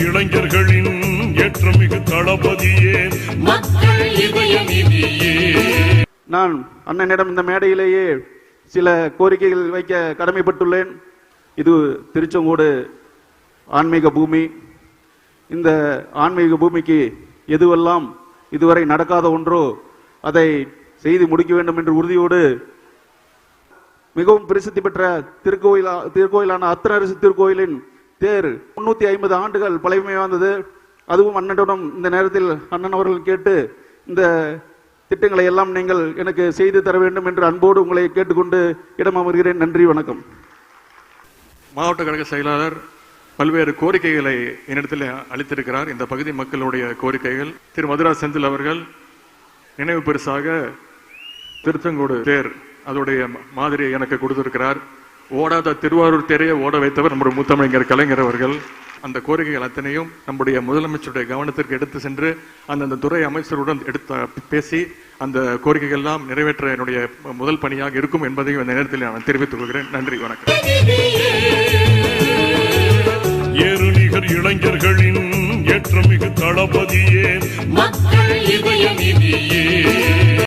இளைஞர்களின் ஏற்றமிகு தளபதியே. மக்கள் இதய நிதியே. நான் அண்ணனிடம் இந்த மேடையிலேயே சில கோரிக்கைகள் வைக்க கடமைப்பட்டுள்ளேன். இது திருச்செங்கோடு ஆன்மீக பூமி. இந்த ஆன்மீக பூமிக்கு எதுவெல்லாம் இதுவரை நடக்காத ஒன்றோ அதை செய்து முடிக்க வேண்டும் என்ற உறுதியோடு மிகவும் பிரசித்தி பெற்ற திருக்கோயிலா திருக்கோயிலான அத்தனரசு திருக்கோயிலின் தேர். முன்னூத்தி ஐம்பது ஆண்டுகள் பழமை வாய்ந்தது அதுவும் அண்ணனிடம் இந்த நேரத்தில் அண்ணன் அவர்கள் கேட்டு இந்த திட்டங்களை எல்லாம் நீங்கள் எனக்கு செய்து தர வேண்டும் என்று அன்போடு உங்களை கேட்டுக்கொண்டு இடம் அமர்கிறேன். நன்றி வணக்கம். மாவட்ட கழக செயலாளர் பல்வேறு கோரிக்கைகளை என்னிடத்தில் அளித்திருக்கிறார். இந்த பகுதி மக்களுடைய கோரிக்கைகள். திரு மதுரா செந்தில் அவர்கள் நினைவு பெருசாக திருச்செங்கோடு தேர் அதோடைய மாதிரியை எனக்கு கொடுத்திருக்கிறார். ஓடாத திருவாரூர் தேரையே ஓட வைத்தவர் நம்முடைய முத்தமிழர் கலைஞர் அவர்கள். அந்த கோரிக்கைகள் அத்தனையும் நம்முடைய முதலமைச்சருடைய கவனத்திற்கு எடுத்து சென்று அந்தந்த துறை அமைச்சருடன் எடுத்த பேசி அந்த கோரிக்கைகள் எல்லாம் நிறைவேற்ற என்னுடைய முதல் பணியாக இருக்கும் என்பதையும் இந்த நேரத்தில் நான் தெரிவித்துக் கொள்கிறேன். நன்றி வணக்கம். ஏறுநிகர் இளைஞர்களின் ஏற்றமிகு தளபதியே. மக்கள் இதய நிதியே